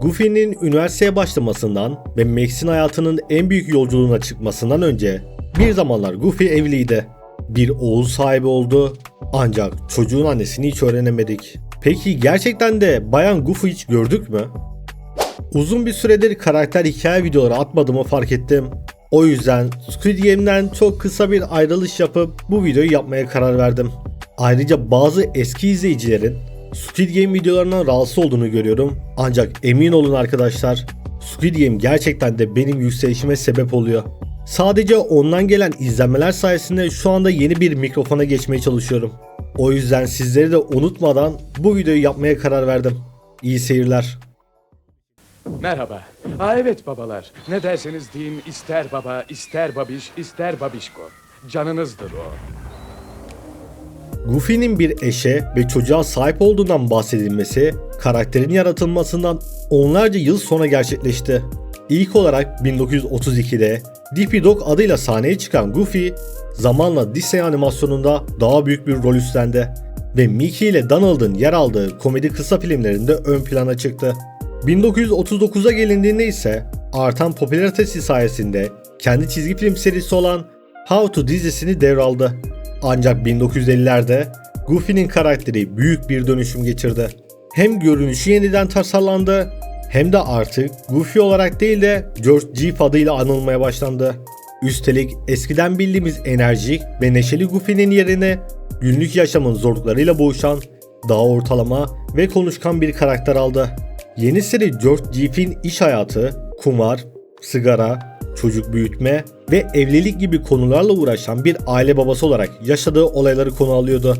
Goofy'nin üniversiteye başlamasından ve Max'in hayatının en büyük yolculuğuna çıkmasından önce bir zamanlar Goofy evliydi. Bir oğul sahibi oldu ancak çocuğun annesini hiç öğrenemedik. Peki gerçekten de Bayan Goofy hiç gördük mü? Uzun bir süredir karakter hikaye videoları atmadığımı fark ettim. O yüzden Squid Game'den çok kısa bir ayrılış yapıp bu videoyu yapmaya karar verdim. Ayrıca bazı eski izleyicilerin Squid Game videolarından rahatsız olduğunu görüyorum. Ancak emin olun arkadaşlar Squid Game gerçekten de benim yükselişime sebep oluyor. Sadece ondan gelen izlenmeler sayesinde şu anda yeni bir mikrofona geçmeye çalışıyorum. O yüzden sizleri de unutmadan bu videoyu yapmaya karar verdim. İyi seyirler. Merhaba. Aa evet babalar. Ne derseniz deyin ister baba, ister babiş, ister babişko. Canınızdır o. Goofy'nin bir eşe ve çocuğa sahip olduğundan bahsedilmesi, karakterin yaratılmasından onlarca yıl sonra gerçekleşti. İlk olarak 1932'de Dippy Dog adıyla sahneye çıkan Goofy, zamanla Disney animasyonunda daha büyük bir rol üstlendi ve Mickey ile Donald'ın yer aldığı komedi kısa filmlerinde ön plana çıktı. 1939'a gelindiğinde ise artan popülaritesi sayesinde kendi çizgi film serisi olan How to dizisini devraldı. Ancak 1950'lerde Goofy'nin karakteri büyük bir dönüşüm geçirdi. Hem görünüşü yeniden tasarlandı hem de artık Goofy olarak değil de George Jeep adıyla anılmaya başlandı. Üstelik eskiden bildiğimiz enerjik ve neşeli Goofy'nin yerine günlük yaşamın zorluklarıyla boğuşan, daha ortalama ve konuşkan bir karakter aldı. Yeni seri George Jeep'in iş hayatı, kumar, sigara, çocuk büyütme ve evlilik gibi konularla uğraşan bir aile babası olarak yaşadığı olayları konu alıyordu.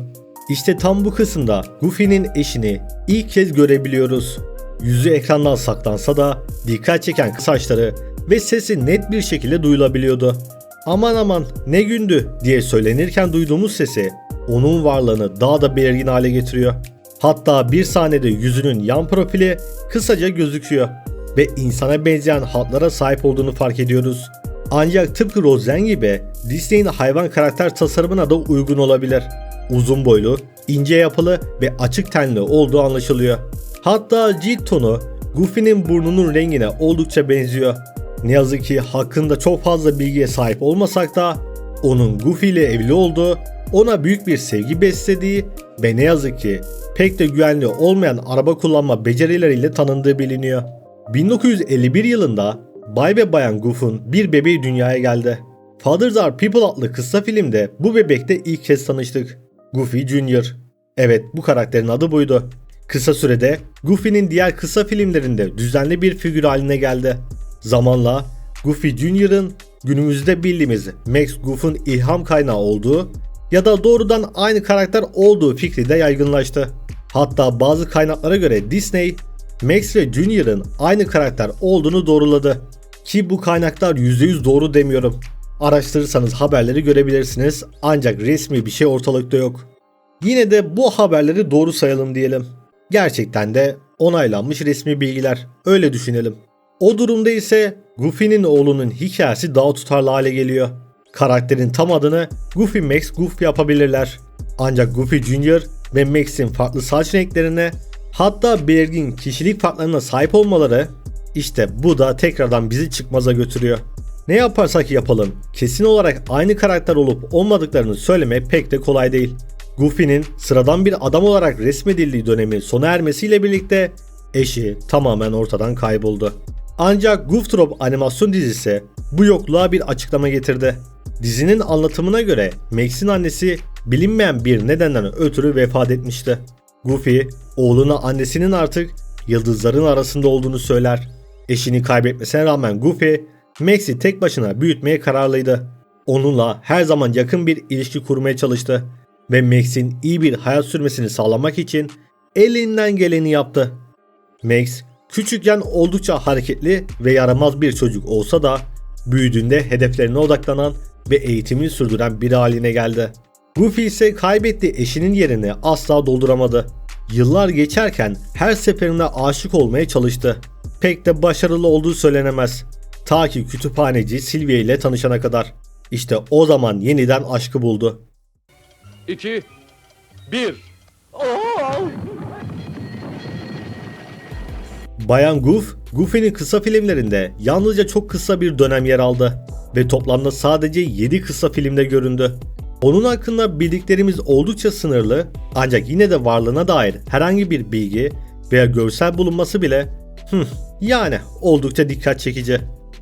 İşte tam bu kısımda Goofy'nin eşini ilk kez görebiliyoruz. Yüzü ekrandan saklansa da dikkat çeken saçları ve sesi net bir şekilde duyulabiliyordu. Aman aman ne gündü diye söylenirken duyduğumuz sesi onun varlığını daha da belirgin hale getiriyor. Hatta bir sahnede yüzünün yan profili kısaca gözüküyor ve insana benzeyen hatlara sahip olduğunu fark ediyoruz. Ancak tıpkı Rosen gibi Disney'in hayvan karakter tasarımına da uygun olabilir. Uzun boylu, ince yapılı ve açık tenli olduğu anlaşılıyor. Hatta cilt tonu Goofy'nin burnunun rengine oldukça benziyor. Ne yazık ki hakkında çok fazla bilgiye sahip olmasak da onun Goofy ile evli olduğu, ona büyük bir sevgi beslediği ve ne yazık ki pek de güvenli olmayan araba kullanma becerileriyle tanındığı biliniyor. 1951 yılında Bay ve Bayan Goof'un bir bebeği dünyaya geldi. Fathers Are People adlı kısa filmde bu bebekte ilk kez tanıştık. Goofy Jr. Evet bu karakterin adı buydu. Kısa sürede Goofy'nin diğer kısa filmlerinde düzenli bir figür haline geldi. Zamanla Goofy Jr.'ın günümüzde bildiğimiz Max Goof'un ilham kaynağı olduğu ya da doğrudan aynı karakter olduğu fikri de yaygınlaştı. Hatta bazı kaynaklara göre Disney, Max ve Junior'ın aynı karakter olduğunu doğruladı. Ki bu kaynaklar %100 doğru demiyorum. Araştırırsanız haberleri görebilirsiniz ancak resmi bir şey ortalıkta yok. Yine de bu haberleri doğru sayalım diyelim. Gerçekten de onaylanmış resmi bilgiler. Öyle düşünelim. O durumda ise Goofy'nin oğlunun hikayesi daha tutarlı hale geliyor. Karakterin tam adını Goofy Max Goof yapabilirler. Ancak Goofy Jr. ve Max'in farklı saç renklerine hatta belirgin kişilik farklarına sahip olmaları işte bu da tekrardan bizi çıkmaza götürüyor. Ne yaparsak yapalım kesin olarak aynı karakter olup olmadıklarını söylemek pek de kolay değil. Goofy'nin sıradan bir adam olarak resmedildiği dönemin sona ermesiyle birlikte eşi tamamen ortadan kayboldu. Ancak Goof animasyon dizisi bu yokluğa bir açıklama getirdi. Dizinin anlatımına göre Max'in annesi bilinmeyen bir nedenden ötürü vefat etmişti. Goofy, oğluna annesinin artık yıldızların arasında olduğunu söyler. Eşini kaybetmesine rağmen Goofy, Max'i tek başına büyütmeye kararlıydı. Onunla her zaman yakın bir ilişki kurmaya çalıştı ve Max'in iyi bir hayat sürmesini sağlamak için elinden geleni yaptı. Max, küçükken oldukça hareketli ve yaramaz bir çocuk olsa da büyüdüğünde hedeflerine odaklanan ve eğitimini sürdüren biri haline geldi. Goofy ise kaybettiği eşinin yerini asla dolduramadı. Yıllar geçerken her seferinde aşık olmaya çalıştı. Pek de başarılı olduğu söylenemez. Ta ki kütüphaneci Sylvia ile tanışana kadar. İşte o zaman yeniden aşkı buldu. 2 1 Bayan Goof, Goofy'nin kısa filmlerinde yalnızca çok kısa bir dönem yer aldı ve toplamda sadece 7 kısa filmde göründü. Onun hakkında bildiklerimiz oldukça sınırlı ancak yine de varlığına dair herhangi bir bilgi veya görsel bulunması bile hıh, yani oldukça dikkat çekici.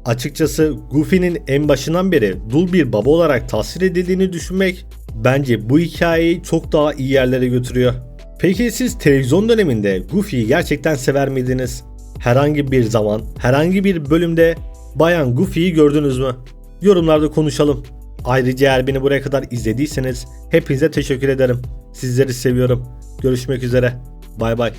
Açıkçası Goofy'nin en başından beri dul bir baba olarak tasvir edildiğini düşünmek bence bu hikayeyi çok daha iyi yerlere götürüyor. Peki siz televizyon döneminde Goofy'yi gerçekten sever miydiniz? Herhangi bir zaman, herhangi bir bölümde Bayan Goofy'yi gördünüz mü? Yorumlarda konuşalım. Ayrıca eğer beni buraya kadar izlediyseniz hepinize teşekkür ederim. Sizleri seviyorum. Görüşmek üzere. Bay bay.